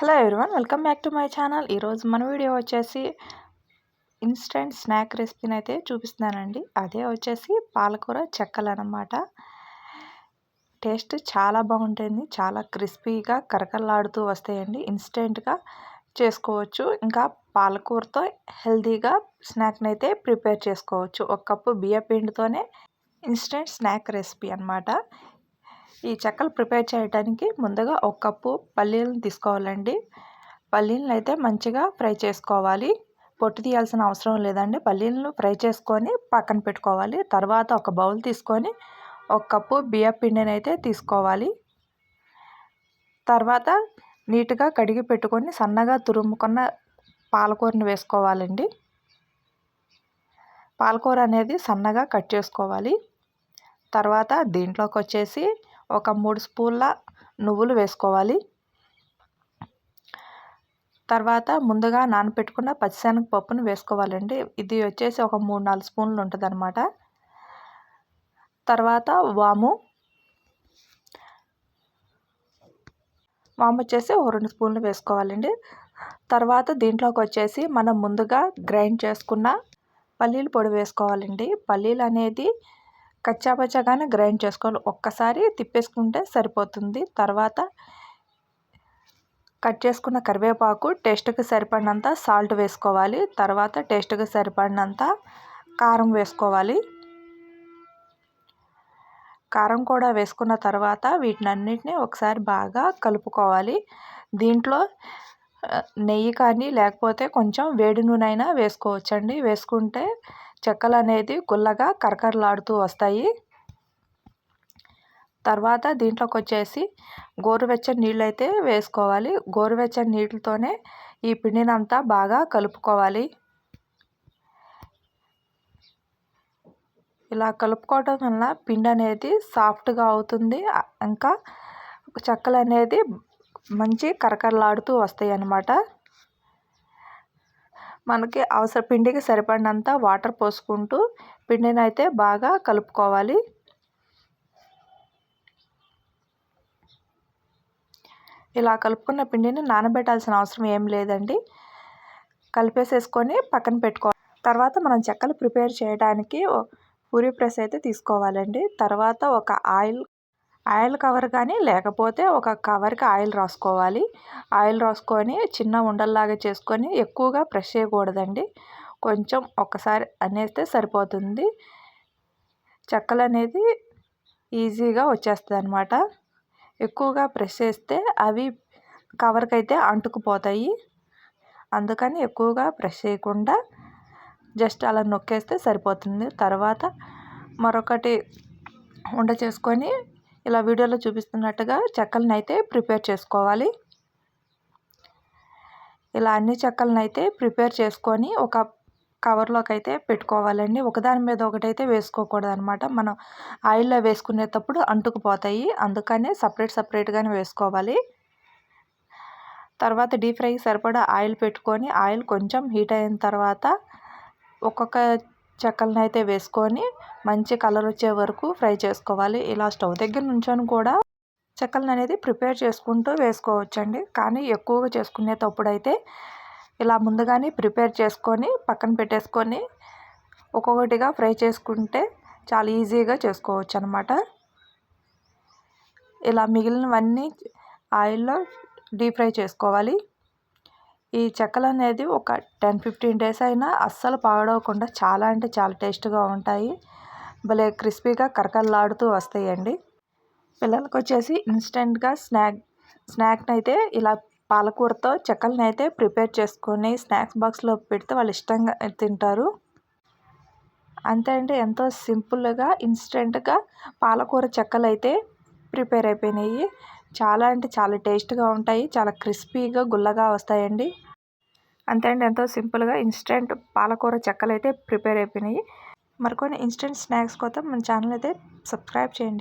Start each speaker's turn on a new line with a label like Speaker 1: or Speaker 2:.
Speaker 1: Hello everyone welcome back to my channel. ఈరోజు మన video వచ్చేసి ఇన్స్టెంట్ స్నాక్ రెసిపీని అయితే చూపిస్తున్నానండి. అదే వచ్చేసి పాలకూర చెక్కలు అనమాట టేస్ట్ చాలా బాగుంటుంది. చాలా క్రిస్పీగా కరకరలాడుతూ వస్తాయండి. ఇన్స్టెంట్గా చేసుకోవచ్చు. ఇంకా పాలకూరతో హెల్తీగా స్నాక్ని అయితే ప్రిపేర్ చేసుకోవచ్చు. ఒక కప్పు బియ్య పిండితోనే ఇన్స్టెంట్ స్నాక్ రెసిపీ అనమాట. ఈ చెక్కలు ప్రిపేర్ చేయడానికి ముందుగా ఒక కప్పు పల్లీలను తీసుకోవాలండి. పల్లీలను అయితే మంచిగా ఫ్రై చేసుకోవాలి. పొట్టు తీయాల్సిన అవసరం లేదండి. పల్లీలను ఫ్రై చేసుకొని పక్కన పెట్టుకోవాలి. తర్వాత ఒక బౌల్ తీసుకొని ఒక కప్పు బియ్య పిండిని అయితే తీసుకోవాలి. తర్వాత నీట్గా కడిగి పెట్టుకొని సన్నగా తురుముకున్న పాలకూరని వేసుకోవాలండి. పాలకూర అనేది సన్నగా కట్ చేసుకోవాలి. తర్వాత దీంట్లోకి వచ్చేసి ఒక మూడు స్పూన్ల నువ్వులు వేసుకోవాలి. తర్వాత ముందుగా నానపెట్టుకున్న పచ్చిశనగపప్పును వేసుకోవాలండి. ఇది వచ్చేసి ఒక మూడు నాలుగు స్పూన్లు ఉంటుందనమాట తర్వాత వాము. వాము వచ్చేసి ఒక రెండు స్పూన్లు వేసుకోవాలండి. తర్వాత దీంట్లోకి వచ్చేసి మనం ముందుగా గ్రైండ్ చేసుకున్న పల్లీల పొడి వేసుకోవాలండి. పల్లీలు అనేది కచ్చాపచ్చాగానే గ్రైండ్ చేసుకోవాలి. ఒక్కసారి తిప్పేసుకుంటే సరిపోతుంది. తర్వాత కట్ చేసుకున్న కరివేపాకు టేస్ట్కి సరిపడినంత సాల్ట్ వేసుకోవాలి. తర్వాత టేస్ట్కి సరిపడినంత కారం వేసుకోవాలి. కారం కూడా వేసుకున్న తర్వాత వీటినన్నిటిని ఒకసారి బాగా కలుపుకోవాలి. దీంట్లో నెయ్యి కానీ లేకపోతే కొంచెం వేడి నూనె అయినా వేసుకోవచ్చండి. వేసుకుంటే చెక్కలు అనేది గుల్లగా కరకరలాడుతూ వస్తాయి. తర్వాత దీంట్లోకి వచ్చేసి గోరువెచ్చని నీళ్ళు అయితే వేసుకోవాలి. గోరువెచ్చని నీళ్ళతోనే ఈ పిండినంతా బాగా కలుపుకోవాలి. ఇలా కలుపుకోవడం వల్ల పిండి అనేది సాఫ్ట్గా అవుతుంది. ఇంకా చెక్కలు అనేది మంచి కరకరలాడుతూ వస్తాయి అన్నమాట మనకి అవసర పిండికి సరిపడినంత వాటర్ పోసుకుంటూ పిండిని అయితే బాగా కలుపుకోవాలి. ఇలా కలుపుకున్న పిండిని నానబెట్టాల్సిన అవసరం ఏం లేదండి. కలిపేసేసుకొని పక్కన పెట్టుకోవాలి. తర్వాత మనం చెక్కలు ప్రిపేర్ చేయడానికి పూరి ప్రెస్ అయితే తీసుకోవాలండి. తర్వాత ఒక ఆయిల్ ఆయిల్ కవర్ కానీ లేకపోతే ఒక కవర్కి ఆయిల్ రాసుకోవాలి. ఆయిల్ రాసుకొని చిన్న ఉండల్లాగా చేసుకొని ఎక్కువగా ప్రెష్ చేయకూడదండి. కొంచెం ఒక్కసారి అనేస్తే సరిపోతుంది. చెక్కలు అనేది ఈజీగా వచ్చేస్తుంది అనమాట ఎక్కువగా ప్రెస్ చేస్తే అవి కవర్కి అయితే అంటుకుపోతాయి. అందుకని ఎక్కువగా ప్రెస్ చేయకుండా జస్ట్ అలా నొక్కేస్తే సరిపోతుంది. తర్వాత మరొకటి వంట చేసుకొని ఇలా వీడియోలో చూపిస్తున్నట్టుగా చెక్కలను అయితే ప్రిపేర్ చేసుకోవాలి. ఇలా అన్ని చెక్కలను అయితే ప్రిపేర్ చేసుకొని ఒక కవర్లోకి అయితే పెట్టుకోవాలండి. ఒకదాని మీద ఒకటైతే వేసుకోకూడదు అనమాట మనం ఆయిల్లో వేసుకునేటప్పుడు అంటుకుపోతాయి. అందుకనే సపరేట్ సపరేట్గానే వేసుకోవాలి. తర్వాత డీప్ ఫ్రైకి సరిపడా ఆయిల్ పెట్టుకొని ఆయిల్ కొంచెం హీట్ అయిన తర్వాత ఒక్కొక్క చెక్కలను అయితే వేసుకొని మంచి కలర్ వచ్చే వరకు ఫ్రై చేసుకోవాలి. ఇలా స్టవ్ దగ్గర నుంచొని కూడా చెక్కలను అనేది ప్రిపేర్ చేసుకుంటూ వేసుకోవచ్చండి. కానీ ఎక్కువగా చేసుకునేటప్పుడైతే ఇలా ముందుగానే ప్రిపేర్ చేసుకొని పక్కన పెట్టేసుకొని ఒక్కొక్కటిగా ఫ్రై చేసుకుంటే చాలా ఈజీగా చేసుకోవచ్చు అనమాట ఇలా మిగిలినవన్నీ ఆయిల్లో డీప్ ఫ్రై చేసుకోవాలి. ఈ చెక్కలు అనేది ఒక టెన్ ఫిఫ్టీన్ డేస్ అయినా అస్సలు పాడవకుండా చాలా అంటే చాలా టేస్ట్గా ఉంటాయి. భలే క్రిస్పీగా కరకరలాడుతూ వస్తాయండి. పిల్లలకి వచ్చేసి ఇన్స్టెంట్గా స్నాక్ స్నాక్ని అయితే ఇలా పాలకూరతో చెక్కలను అయితే ప్రిపేర్ చేసుకొని స్నాక్స్ బాక్స్లో పెడితే వాళ్ళు ఇష్టంగా తింటారు. అంతే అండి ఎంతో సింపుల్గా ఇన్స్టెంట్గా పాలకూర చెక్కలు అయితే ప్రిపేర్ అయిపోయినాయి. చాలా అంటే చాలా టేస్ట్గా ఉంటాయి. చాలా క్రిస్పీగా గుల్లగా వస్తాయండి. అంతే అండి. ఎంతో సింపుల్గా ఇన్స్టెంట్ పాలకూర చెక్కలు అయితే ప్రిపేర్ అయిపోయినాయి. మరికొన్ని ఇన్స్టెంట్ స్నాక్స్ కోసం మన ఛానల్ అయితే సబ్స్క్రైబ్ చేయండి.